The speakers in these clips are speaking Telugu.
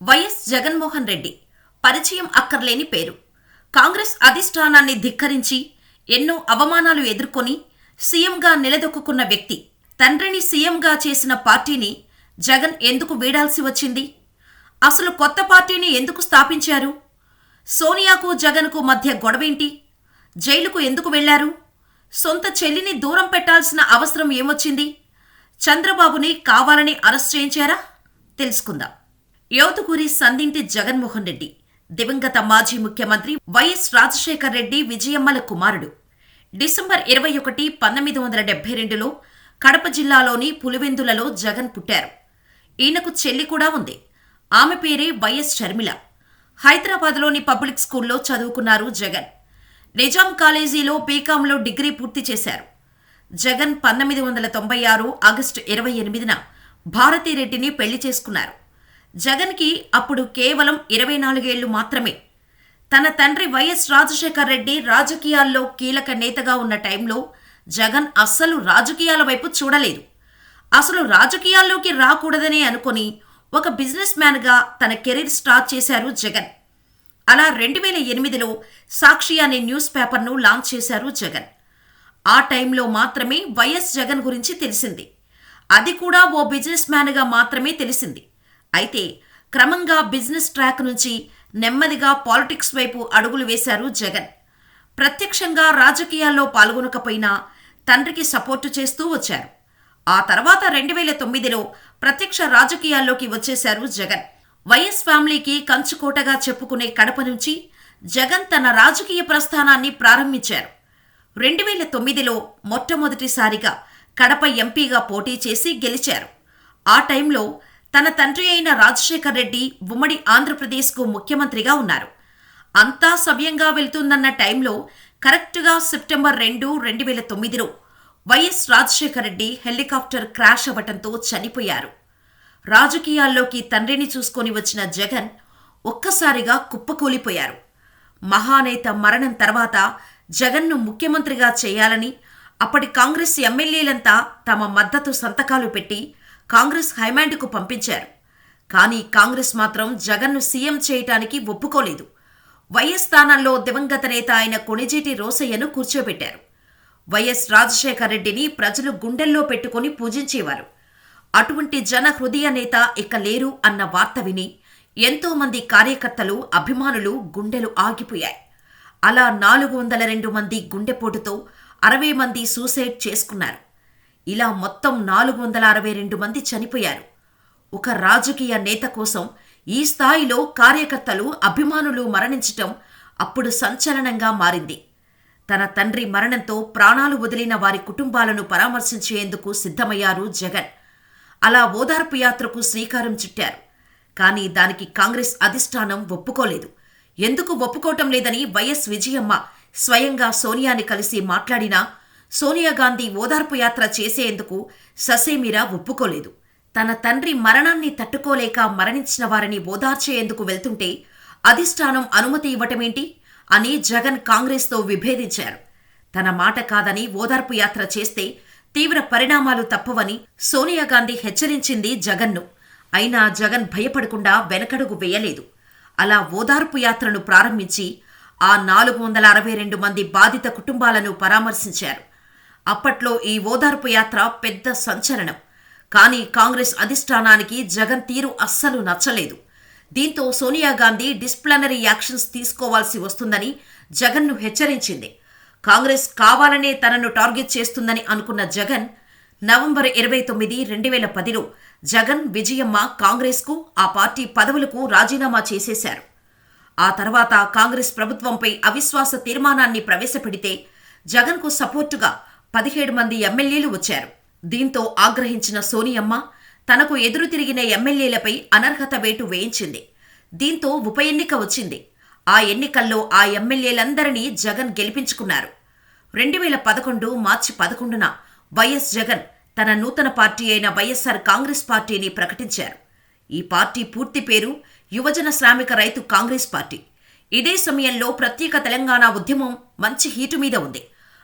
వైఎస్ జగన్మోహన్ రెడ్డి. పరిచయం అక్కర్లేని పేరు. కాంగ్రెస్ అధిష్టానాన్ని ధిక్కరించి ఎన్నో అవమానాలు ఎదుర్కొని సీఎంగా నిలదొక్కున్న వ్యక్తి తండ్రిని సీఎంగా చేసిన పార్టీని జగన్ ఎందుకు వీడాల్సి వచ్చింది? అసలు కొత్త పార్టీని ఎందుకు స్థాపించారు? సోనియాకు జగన్కు మధ్య గొడవేంటి? జైలుకు ఎందుకు వెళ్ళారు? సొంత చెల్లిని దూరం పెట్టాల్సిన అవసరం ఏమొచ్చింది? చంద్రబాబుని కావాలని అరెస్ట్ చేయించారా? తెలుసుకుందాం. యోధుగురి సందింటి జగన్మోహన్ రెడ్డి దివంగత మాజీ ముఖ్యమంత్రి వైఎస్ రాజశేఖర్ రెడ్డి విజయమ్మల కుమారుడు. డిసెంబర్ ఇరవై ఒకటి పంతొమ్మిది వందల డెబ్బై రెండులో కడప జిల్లాలోని పులివెందులలో జగన్ పుట్టారు. ఈయనకు చెల్లి కూడా ఉంది. ఆమె పేరే వైఎస్ షర్మిల. హైదరాబాద్లోని పబ్లిక్ స్కూల్లో చదువుకున్నారు జగన్. నిజాం కాలేజీలో బీకాంలో డిగ్రీ పూర్తి చేశారు. జగన్ పంతొమ్మిది వందల తొంభై ఆరు ఆగస్టు ఇరవై ఎనిమిదిన భారతిరెడ్డిని పెళ్ళి చేసుకున్నారు. జగన్కి అప్పుడు కేవలం ఇరవై నాలుగేళ్ళు మాత్రమే. తన తండ్రి వైఎస్ రాజశేఖర్ రెడ్డి రాజకీయాల్లో కీలక నేతగా ఉన్న టైంలో జగన్ అస్సలు రాజకీయాల వైపు చూడలేదు. అసలు రాజకీయాల్లోకి రాకూడదనే అనుకొని ఒక బిజినెస్ మ్యాన్గా తన కెరీర్ స్టార్ట్ చేశారు జగన్. అలా రెండు వేల ఎనిమిదిలో సాక్షి అనే న్యూస్ పేపర్ను లాంచ్ చేశారు జగన్. ఆ టైంలో మాత్రమే వైఎస్ జగన్ గురించి తెలిసింది. అది కూడా ఓ బిజినెస్ మ్యాన్గా మాత్రమే తెలిసింది. అయితే క్రమంగా బిజినెస్ ట్రాక్ నుంచి నెమ్మదిగా పాలిటిక్స్ వైపు అడుగులు వేశారు జగన్. ప్రత్యక్షంగా రాజకీయాల్లో పాల్గొనకపోయినా తండ్రికి సపోర్టు చేస్తూ వచ్చారు. ఆ తర్వాత రెండు వేల తొమ్మిదిలో ప్రత్యక్ష రాజకీయాల్లోకి వచ్చేశారు జగన్. వైఎస్ ఫ్యామిలీకి కంచుకోటగా చెప్పుకునే కడప నుంచి జగన్ తన రాజకీయ ప్రస్థానాన్ని ప్రారంభించారు. రెండు వేల తొమ్మిదిలో మొట్టమొదటిసారిగా కడప ఎంపీగా పోటీ చేసి గెలిచారు. ఆ టైంలో తన తండ్రి అయిన రాజశేఖర్ రెడ్డి ఉమ్మడి ఆంధ్రప్రదేశ్కు ముఖ్యమంత్రిగా ఉన్నారు. అంతా సవ్యంగా వెళ్తుందన్న టైంలో కరెక్ట్గా సెప్టెంబర్ రెండు రెండు వేల తొమ్మిదిలో YS Rajasekhara Reddy helicopter crash అవ్వటంతో చనిపోయారు. రాజకీయాల్లోకి తండ్రిని చూసుకొని వచ్చిన జగన్ ఒక్కసారిగా కుప్పకూలిపోయారు. మహానేత మరణం తర్వాత జగన్ను ముఖ్యమంత్రిగా చేయాలని అప్పటి కాంగ్రెస్ ఎమ్మెల్యేలంతా తమ మద్దతు సంతకాలు పెట్టి కాంగ్రెస్ హైమాండ్కు పంపించారు. కానీ కాంగ్రెస్ మాత్రం జగన్ను సీఎం చేయటానికి ఒప్పుకోలేదు. వైఎస్ స్థానంలో దివంగత నేత అయిన కొణిజేటి రోసయ్యను కూర్చోబెట్టారు. వైఎస్ రాజశేఖర రెడ్డిని ప్రజలు గుండెల్లో పెట్టుకుని పూజించేవారు. అటువంటి జన హృదయ నేత ఇక లేరు అన్న వార్త విని ఎంతోమంది కార్యకర్తలు అభిమానులు గుండెలు ఆగిపోయాయి. అలా నాలుగు వందల రెండు మంది గుండెపోటుతో అరవై మంది సూసైడ్ చేసుకున్నారు. ఇలా మొత్తం నాలుగు వందల అరవై రెండు మంది చనిపోయారు. ఒక రాజకీయ నేత కోసం ఈ స్థాయిలో కార్యకర్తలు అభిమానులు మరణించటం అప్పుడు సంచలనంగా మారింది. తన తండ్రి మరణంతో ప్రాణాలు వదిలిన వారి కుటుంబాలను పరామర్శించేందుకు సిద్ధమయ్యారు జగన్. అలా ఓదార్పు యాత్రకు శ్రీకారం చుట్టారు. కానీ దానికి కాంగ్రెస్ అధిష్టానం ఒప్పుకోలేదు. ఎందుకు ఒప్పుకోవటం లేదని వైఎస్ విజయమ్మ స్వయంగా సోనియాని కలిసి మాట్లాడినా సోనియా గాంధీ ఓదార్పు యాత్ర చేసేందుకు ససేమిరా ఒప్పుకోలేదు. తన తండ్రి మరణాన్ని తట్టుకోలేక మరణించిన వారిని ఓదార్చేందుకు వెళ్తుంటే అధిష్టానం అనుమతి ఇవ్వటమేంటి? అని జగన్ కాంగ్రెస్తో విభేదించారు. తన మాట కాదని ఓదార్పు యాత్ర చేస్తే తీవ్ర పరిణామాలు తప్పవని సోనియా గాంధీ హెచ్చరించింది జగన్ను. అయినా జగన్ భయపడకుండా వెనకడుగు వేయలేదు. అలా ఓదార్పు యాత్రను ప్రారంభించి ఆ నాలుగు వందల అరవై రెండు మంది బాధిత కుటుంబాలను పరామర్శించారు. అప్పట్లో ఈ ఓదార్పు యాత్ర పెద్ద సంచలనం. కానీ కాంగ్రెస్ అధిష్టానానికి జగన్ తీరు అస్సలు నచ్చలేదు. దీంతో సోనియా గాంధీ డిస్ప్లినరీ యాక్షన్స్ తీసుకోవాల్సి వస్తుందని జగన్ను హెచ్చరించింది. కాంగ్రెస్ కావాలనే తనను టార్గెట్ చేస్తుందని అనుకున్న జగన్ నవంబర్ ఇరవై తొమ్మిది రెండు వేల పదిలో జగన్ విజయమ్మ కాంగ్రెస్కు ఆ పార్టీ పదవులకు రాజీనామా చేసేశారు. ఆ తర్వాత కాంగ్రెస్ ప్రభుత్వంపై అవిశ్వాస తీర్మానాన్ని ప్రవేశపెడితే జగన్కు సపోర్టుగా పదిహేడు మంది ఎమ్మెల్యేలు వచ్చారు. దీంతో ఆగ్రహించిన సోనియమ్మ తనకు ఎదురు తిరిగిన ఎమ్మెల్యేలపై అనర్హత వేటు వేయించింది. దీంతో ఉప ఎన్నిక వచ్చింది. ఆ ఎన్నికల్లో ఆ ఎమ్మెల్యేలందరినీ జగన్ గెలిపించుకున్నారు. రెండు వేల పదకొండు మార్చి పదకొండున వైఎస్ జగన్ తన నూతన పార్టీ అయిన వైఎస్ఆర్ కాంగ్రెస్ పార్టీని ప్రకటించారు. ఈ పార్టీ పూర్తి పేరు యువజన శ్రామిక రైతు కాంగ్రెస్ పార్టీ. ఇదే సమయంలో ప్రత్యేక తెలంగాణ ఉద్యమం మంచి హీటు మీద ఉంది.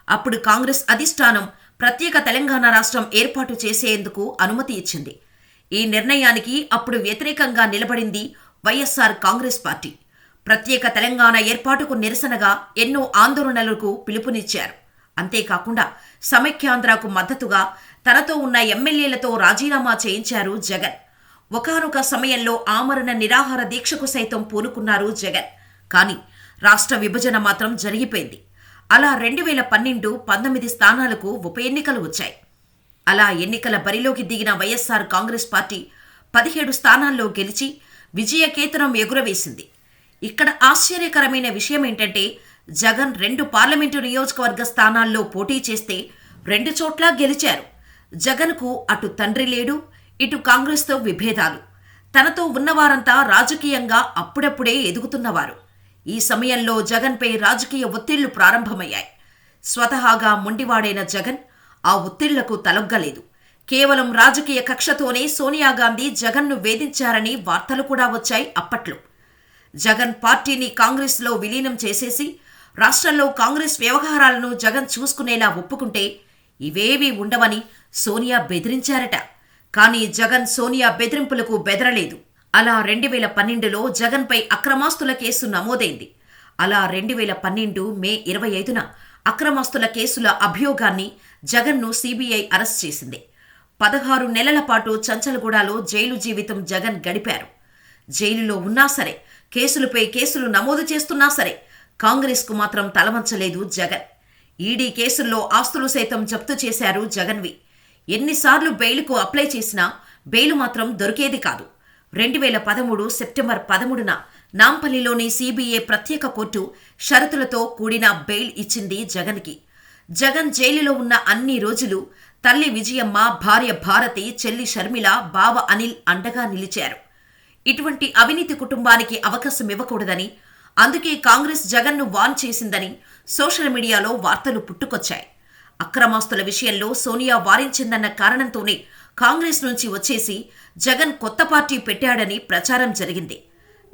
అప్పుడు కాంగ్రెస్ అధిష్టానం ప్రత్యేక తెలంగాణ రాష్ట్రం ఏర్పాటు చేసేందుకు అనుమతి ఇచ్చింది. ఈ నిర్ణయానికి అప్పుడు వ్యతిరేకంగా నిలబడింది వైఎస్ఆర్ కాంగ్రెస్ పార్టీ. ప్రత్యేక తెలంగాణ ఏర్పాటుకు నిరసనగా ఎన్నో ఆందోళనలకు పిలుపునిచ్చారు. అంతేకాకుండా సమైక్యాంధ్రకు మద్దతుగా తనతో ఉన్న ఎమ్మెల్యేలతో రాజీనామా చేయించారు జగన్. ఒకానొక సమయంలో ఆమరణ నిరాహార దీక్షకు సైతం పూనుకున్నారు జగన్. కానీ రాష్ట్ర విభజన మాత్రం జరిగిపోయింది. అలా రెండు వేల పన్నెండు పంతొమ్మిది స్థానాలకు ఉప ఎన్నికలు వచ్చాయి. అలా ఎన్నికల బరిలోకి దిగిన వైఎస్ఆర్ కాంగ్రెస్ పార్టీ పదిహేడు స్థానాల్లో గెలిచి విజయకేతనం ఎగురవేసింది. ఇక్కడ ఆశ్చర్యకరమైన విషయం ఏంటంటే జగన్ రెండు పార్లమెంటు నియోజకవర్గ స్థానాల్లో పోటీ చేస్తే రెండు చోట్ల గెలిచారు. జగన్కు అటు తండ్రి లేడు ఇటు కాంగ్రెస్తో విభేదాలు. తనతో ఉన్నవారంతా రాజకీయంగా అప్పుడప్పుడే ఎదుగుతున్నవారు. ఈ సమయంలో జగన్పై రాజకీయ ఒత్తిళ్ళు ప్రారంభమయ్యాయి. స్వతహాగా మొండివాడైన జగన్ ఆ ఒత్తిళ్ళకు తలొగ్గలేదు. కేవలం రాజకీయ కక్షతోనే సోనియా గాంధీ జగన్ను వేధించారని వార్తలు కూడా వచ్చాయి అప్పట్లో. జగన్ పార్టీని కాంగ్రెస్లో విలీనం చేసేసి రాష్ట్రంలో కాంగ్రెస్ వ్యవహారాలను జగన్ చూసుకునేలా ఒప్పుకుంటే ఇవేవీ ఉండవని సోనియా బెదిరించారట. కానీ జగన్ సోనియా బెదిరింపులకు బెదరలేదు. అలా రెండు వేల పన్నెండులో జగన్పై అక్రమాస్తుల కేసు నమోదైంది. అలా రెండు వేల పన్నెండు మే ఇరవై ఐదున అక్రమాస్తుల కేసుల అభియోగాన్ని జగన్ను సీబీఐ అరెస్ట్ చేసింది. పదహారు నెలల పాటు చంచలగూడలో జైలు జీవితం జగన్ గడిపారు. జైలులో ఉన్నా సరే కేసులపై కేసులు నమోదు చేస్తున్నా సరే కాంగ్రెస్కు మాత్రం తలవంచలేదు జగన్. ఈడీ కేసుల్లో ఆస్తులు సైతం జప్తు చేశారు జగన్వి. ఎన్నిసార్లు బెయిల్కు అప్లై చేసినా బెయిల్ మాత్రం దొరికేది కాదు. రెండు వేల పదమూడు సెప్టెంబర్ పదమూడున నాంపల్లిలోని సిబిఐ ప్రత్యేక కోర్టు షరతులతో కూడిన బెయిల్ ఇచ్చింది జగన్కి. జగన్ జైలులో ఉన్న అన్ని రోజులు తల్లి విజయమ్మ భార్య భారతి చెల్లి షర్మిల బావ అనిల్ అండగా నిలిచారు. ఇటువంటి అవినీతి కుటుంబానికి అవకాశం ఇవ్వకూడదని అందుకే కాంగ్రెస్ జగన్ను వాన్ చేసిందని సోషల్ మీడియాలో వార్తలు పుట్టుకొచ్చాయి. అక్రమాస్తుల విషయంలో సోనియా వారించిందన్న కారణంతోనే కాంగ్రెస్ నుంచి వచ్చేసి జగన్ కొత్త పార్టీ పెట్టాడని ప్రచారం జరిగింది.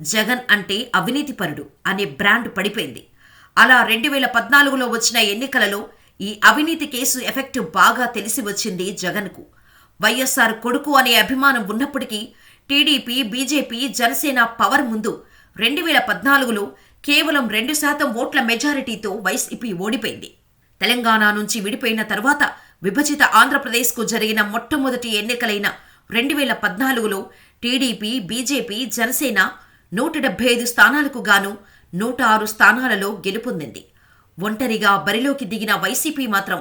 జగన్ అంటే అవినీతిపరుడు అనే బ్రాండ్ పడిపోయింది. అలా రెండు వేల పద్నాలుగులో వచ్చిన ఎన్నికలలో ఈ అవినీతి కేసు ఎఫెక్ట్ బాగా తెలిసి వచ్చింది జగన్కు. వైఎస్ఆర్ కొడుకు అనే అభిమానం ఉన్నప్పటికీ టీడీపీ బీజేపీ జనసేన పవర్ ముందు రెండు వేల పద్నాలుగులో కేవలం రెండు శాతం ఓట్ల మెజారిటీతో వైసీపీ ఓడిపోయింది. తెలంగాణ నుంచి విడిపోయిన తర్వాత విభజిత ఆంధ్రప్రదేశ్కు జరిగిన మొట్టమొదటి ఎన్నికలైన రెండు వేల పద్నాలుగులో టీడీపీ బీజేపీ జనసేన నూట డెబ్బై ఐదు స్థానాలకు గాను నూట ఆరు స్థానాలలో గెలుపొందింది. ఒంటరిగా బరిలోకి దిగిన వైసీపీ మాత్రం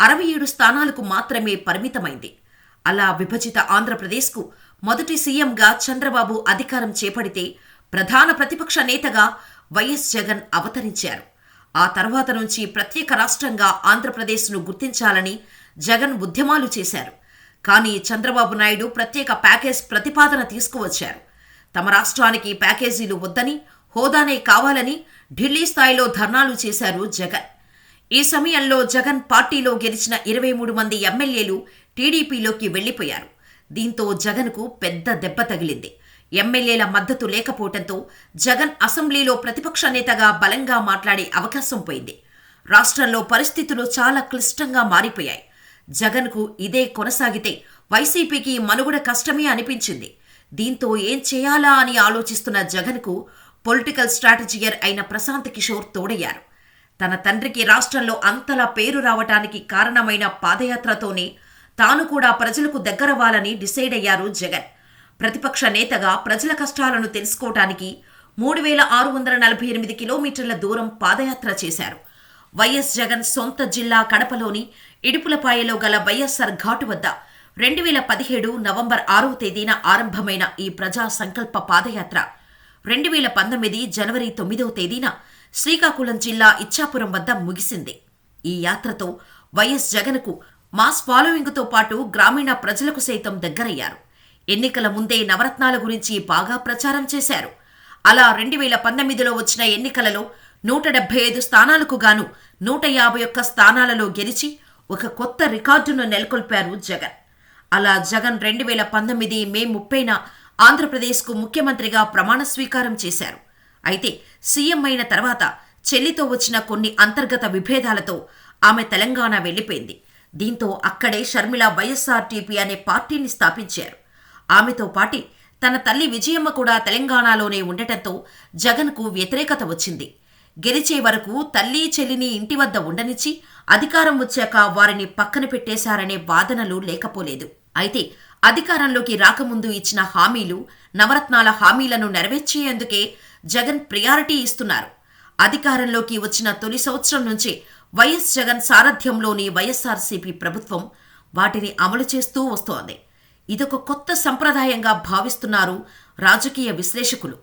అరవై ఏడు స్థానాలకు మాత్రమే పరిమితమైంది. అలా విభజిత ఆంధ్రప్రదేశ్కు మొదటి సీఎంగా చంద్రబాబు అధికారం చేపడితే ప్రధాన ప్రతిపక్ష నేతగా వైఎస్ జగన్ అవతరించారు. ఆ తర్వాత నుంచి ప్రత్యేక రాష్ట్రంగా ఆంధ్రప్రదేశ్ను గుర్తించాలని జగన్ ఉద్యమాలు చేశారు. కానీ చంద్రబాబు నాయుడు ప్రత్యేక ప్యాకేజ్ ప్రతిపాదన తీసుకువచ్చారు. తమ రాష్ట్రానికి ప్యాకేజీలు వద్దని హోదానే కావాలని ఢిల్లీ స్థాయిలో ధర్నాలు చేశారు జగన్. ఈ సమయంలో జగన్ పార్టీలో గెలిచిన ఇరవై మూడు మంది ఎమ్మెల్యేలు టీడీపీలోకి వెళ్ళిపోయారు దీంతో జగన్కు పెద్ద దెబ్బ తగిలింది. ఎమ్మెల్యేల మద్దతు లేకపోవడంతో జగన్ అసెంబ్లీలో ప్రతిపక్ష నేతగా బలంగా మాట్లాడే అవకాశం పోయింది. రాష్ట్రంలో పరిస్థితులు చాలా క్లిష్టంగా మారిపోయాయి. జగన్కు ఇదే కొనసాగితే వైసీపీకి మనుగడ కష్టమే అనిపించింది. దీంతో ఏం చేయాలా అని ఆలోచిస్తున్న జగన్కు పొలిటికల్ స్ట్రాటజియర్ అయిన ప్రశాంత్ కిషోర్ తోడయ్యారు. తన తండ్రికి రాష్ట్రంలో అంతలా పేరు రావటానికి కారణమైన పాదయాత్రతోనే తాను కూడా ప్రజలకు దగ్గరవ్వాలని డిసైడ్ అయ్యారు జగన్. ప్రతిపక్ష నేతగా ప్రజల కష్టాలను తెలుసుకోవటానికి మూడు వేల ఆరు వందల నలభై ఎనిమిది కిలోమీటర్ల దూరం పాదయాత్ర చేశారు. వైఎస్ జగన్ సొంత జిల్లా కడపలోని ఇడుపులపాయలో గల వైఎస్ఆర్ ఘాటు వద్ద రెండు వేల పదిహేడు నవంబర్ ఆరవ తేదీన ఆరంభమైన ఈ ప్రజా సంకల్ప పాదయాత్ర రెండు వేల పంతొమ్మిది జనవరి తొమ్మిదవ తేదీన శ్రీకాకుళం జిల్లా ఇచ్చాపురం వద్ద ముగిసింది. ఈ యాత్రతో వైఎస్ జగన్కు మాస్ ఫాలోయింగ్తో పాటు గ్రామీణ ప్రజలకు సైతం దగ్గరయ్యారు. ఎన్నికల ముందే నవరత్నాల గురించి బాగా ప్రచారం చేశారు. అలా రెండు వేల పంతొమ్మిదిలో వచ్చిన ఎన్నికలలో నూట డెబ్బై ఐదు స్థానాలకు గాను నూట యాభై ఒక్క స్థానాలలో గెలిచి ఒక కొత్త రికార్డును నెలకొల్పారు జగన్. అలా జగన్ రెండు వేల పంతొమ్మిది మే ముప్పైన ఆంధ్రప్రదేశ్కు ముఖ్యమంత్రిగా ప్రమాణ స్వీకారం చేశారు. అయితే సీఎం అయిన తర్వాత చెల్లితో వచ్చిన కొన్ని అంతర్గత విభేదాలతో ఆమె తెలంగాణ వెళ్ళిపోయింది దీంతో అక్కడే షర్మిల వైఎస్ఆర్టీపీ అనే పార్టీని స్థాపించారు. ఆమెతో పాటి తన తల్లి విజయమ్మ కూడా తెలంగాణలోనే ఉండటంతో జగన్కు వ్యతిరేకత వచ్చింది. గెలిచే వరకు తల్లి చెల్లిని ఇంటి వద్ద ఉండనిచ్చి అధికారం వచ్చాక వారిని పక్కన పెట్టేశారనే వాదనలు లేకపోలేదు. అయితే అధికారంలోకి రాకముందు ఇచ్చిన హామీలు నవరత్నాల హామీలను నెరవేర్చేందుకే జగన్ ప్రియారిటీ ఇస్తున్నారు. అధికారంలోకి వచ్చిన తొలి సంవత్సరం నుంచే వైఎస్ జగన్ సారథ్యంలోని వైఎస్ఆర్సీపీ ప్రభుత్వం వాటిని అమలు చేస్తూ వస్తోంది. ఇదొక కొత్త సంప్రదాయంగా భావిస్తున్నారు రాజకీయ విశ్లేషకులు.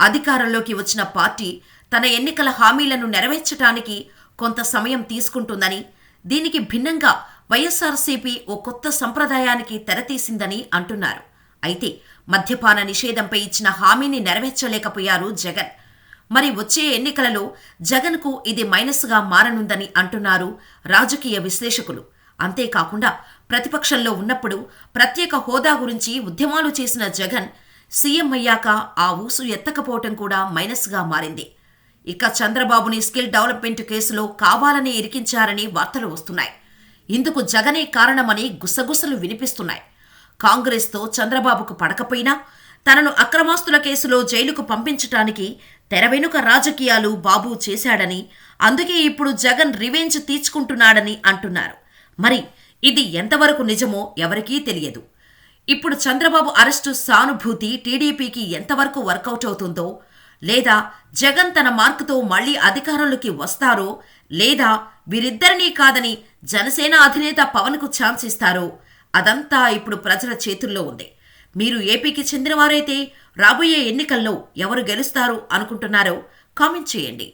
అధికారంలోకి వచ్చిన పార్టీ తన ఎన్నికల హామీలను నెరవేర్చడానికి కొంత సమయం తీసుకుంటుందని దీనికి భిన్నంగా వైఎస్ఆర్సీపీ ఓ కొత్త సంప్రదాయానికి తెరతీసిందని అంటున్నారు. అయితే మద్యపాన నిషేధంపై ఇచ్చిన హామీని నెరవేర్చలేకపోయారు జగన్. మరి వచ్చే ఎన్నికలలో జగన్కు ఇది మైనస్గా మారనుందని అంటున్నారు రాజకీయ విశ్లేషకులు. అంతేకాకుండా ప్రతిపక్షంలో ఉన్నప్పుడు ప్రత్యేక హోదా గురించి ఉద్యమాలు చేసిన జగన్ సీఎం అయ్యాక ఆ ఊసు ఎత్తకపోవటం కూడా మైనస్గా మారింది. ఇక చంద్రబాబుని స్కిల్ డెవలప్మెంట్ కేసులో కావాలని ఇరికించారని వార్తలు వస్తున్నాయి. ఇందుకు జగనే కారణమని గుసగుసలు వినిపిస్తున్నాయి. కాంగ్రెస్తో చంద్రబాబుకు పడకపోయినా తనను అక్రమాస్తుల కేసులో జైలుకు పంపించటానికి తెర వెనుక రాజకీయాలు బాబు చేశాడని అందుకే ఇప్పుడు జగన్ రివెంజ్ తీర్చుకుంటున్నాడని అంటున్నారు. మరి ఇది ఎంతవరకు నిజమో ఎవరికీ తెలియదు. ఇప్పుడు చంద్రబాబు అరెస్టు సానుభూతి టీడీపీకి ఎంతవరకు వర్కౌట్ అవుతుందో లేదా జగన్ తన మార్కుతో మళ్ళీ అధికారంలోకి వస్తారో లేదా వీరిద్దరినీ కాదని జనసేన అధినేత పవన్కు ఛాన్స్ ఇస్తారో అదంతా ఇప్పుడు ప్రజల చేతుల్లో ఉంది. మీరు ఏపీకి చెందినవారైతే రాబోయే ఎన్నికల్లో ఎవరు గెలుస్తారు అనుకుంటున్నారో కామెంట్ చేయండి.